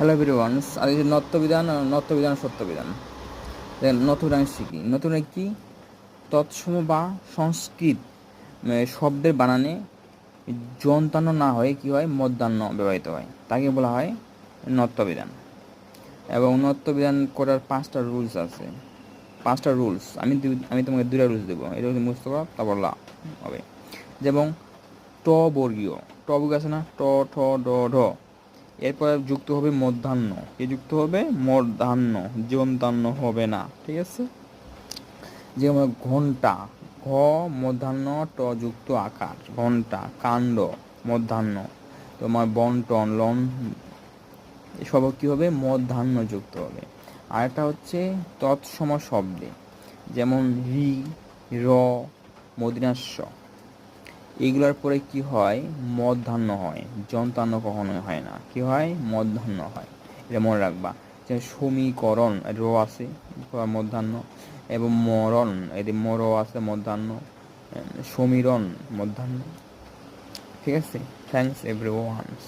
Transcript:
Hello everyone's আজ নত্যবিধান নত্যবিধান সত্যবিধান। দেখেন, নতুন শিখি। নতুন কি? তৎসম বা সংস্কৃত শব্দের বানানে যন্তান্ন না হয়ে কি হয়? মধ্যাহ্ন ব্যবহৃত হয়। তাকে বলা হয় নত্যবিধান এবং নত্যবিধান করার পাঁচটা রুলস আছে। পাঁচটা রুলস আমি আমি তোমাকে দুটা রুলস দেবো। এটা হচ্ছে মুস্ত তারপর লা হবে। যেমন, ট বর্গীয়। ট বর্গীয় আছে না? ট, ঠ, ড, ঢ। এরপরে যুক্ত হবে মধ্যাহ্ন। কি যুক্ত হবে? মধ্যাহ্ন। যন্তান্ন হবে না। ঠিক আছে? যেমন ঘণ্টা। ঘ, মধ্যাহ্ন, ট যুক্ত আকার। ঘণ্টা, কাণ্ড, মধ্যাহ্ন। তোমার বন্টন লন, এসব কি হবে? মধ্যাহ্ন যুক্ত হবে। আরেকটা হচ্ছে তৎসম শব্দে। যেমন রি, র মদিনাস্য এগুলোর পরে কি হয়? মধ্যাহ্ন হয়। যন্ত্রান্ন কখনোই হয় না। কি হয়? মধ্যাহ্ন হয়। এটা মনে রাখবা। যে সমীকরণ, র আছে মধ্যাহ্ন এবং মরণ এদের মর আছে মধ্যাহ্ন সমীরণ মধ্যাহ্ন ঠিক আছে? Thanks every once